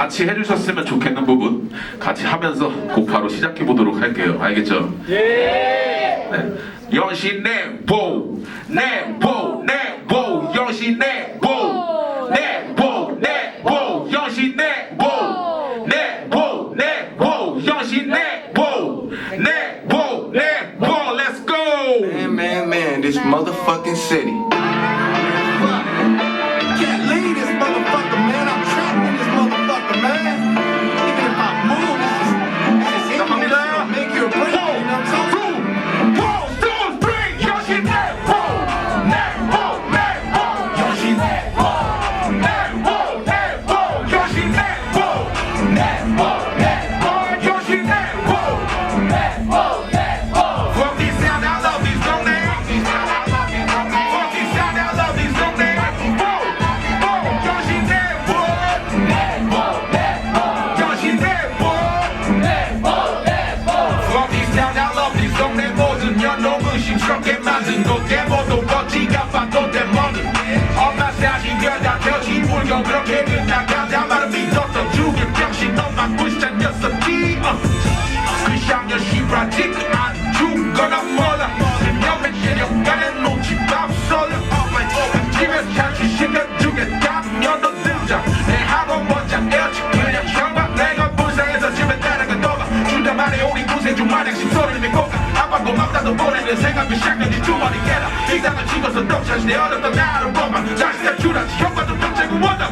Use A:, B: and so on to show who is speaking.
A: 같이 해주셨으면 좋겠는 부분 같이 하면서 곡 바로 시작해 보도록 할게요. 알겠죠? 네. 여신의 보, 내 보, 내 보, 여신의 보, 내 보, 내 보, 여신의 보, 내 보, 내 보, 여신의 보, 내 보, 내 보, let's go.
B: Man, man, man, this motherfucking city.
C: 건 그렇게 거나 몰라 그녀의 시력간에 놓지 밥솔 집에 자주 시켜주겠다 년도 등장 내 학원 원장 에어치 그냥 형방 내가 불쌍해서 집에 따라가 너가. 준다 말해 우리 구세 중 마냥 심소리를 믿고 가. 아빠고 맘다도 보내는 생각이 샥는지 주머니 깨라. 이상을 찍어서 떡차시 내 어렸던 나를 보마 자식들 주라지. 형과도 평생 원다